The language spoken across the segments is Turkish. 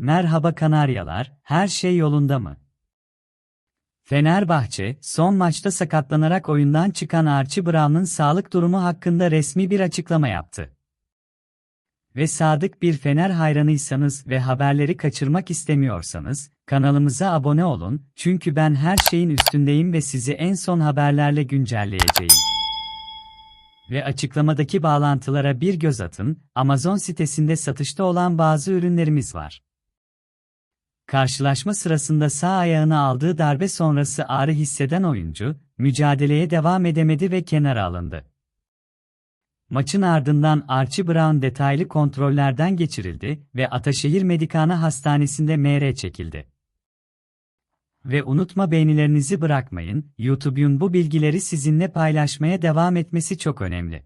Merhaba Kanaryalar, her şey yolunda mı? Fenerbahçe, son maçta sakatlanarak oyundan çıkan Archie Brown'ın sağlık durumu hakkında resmi bir açıklama yaptı. Ve sadık bir Fener hayranıysanız ve haberleri kaçırmak istemiyorsanız, kanalımıza abone olun, çünkü ben her şeyin üstündeyim ve sizi en son haberlerle güncelleyeceğim. Ve açıklamadaki bağlantılara bir göz atın, Amazon sitesinde satışta olan bazı ürünlerimiz var. Karşılaşma sırasında sağ ayağına aldığı darbe sonrası ağrı hisseden oyuncu, mücadeleye devam edemedi ve kenara alındı. Maçın ardından Archie Brown detaylı kontrollerden geçirildi ve Ataşehir Medikana Hastanesi'nde MR çekildi. Ve unutma beğenilerinizi bırakmayın, YouTube'un bu bilgileri sizinle paylaşmaya devam etmesi çok önemli.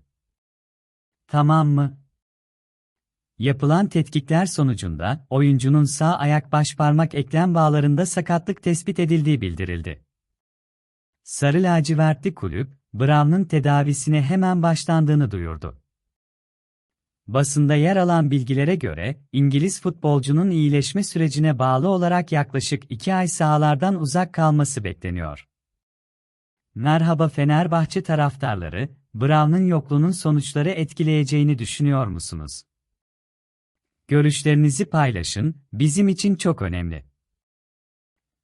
Tamam mı? Yapılan tetkikler sonucunda oyuncunun sağ ayak başparmak eklem bağlarında sakatlık tespit edildiği bildirildi. Sarı lacivertli kulüp, Brown'un tedavisine hemen başlandığını duyurdu. Basında yer alan bilgilere göre, İngiliz futbolcunun iyileşme sürecine bağlı olarak yaklaşık 2 ay sahalardan uzak kalması bekleniyor. Merhaba Fenerbahçe taraftarları, Brown'un yokluğunun sonuçları etkileyeceğini düşünüyor musunuz? Görüşlerinizi paylaşın, bizim için çok önemli.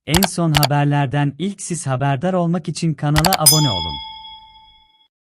En son haberlerden ilk siz haberdar olmak için kanala abone olun.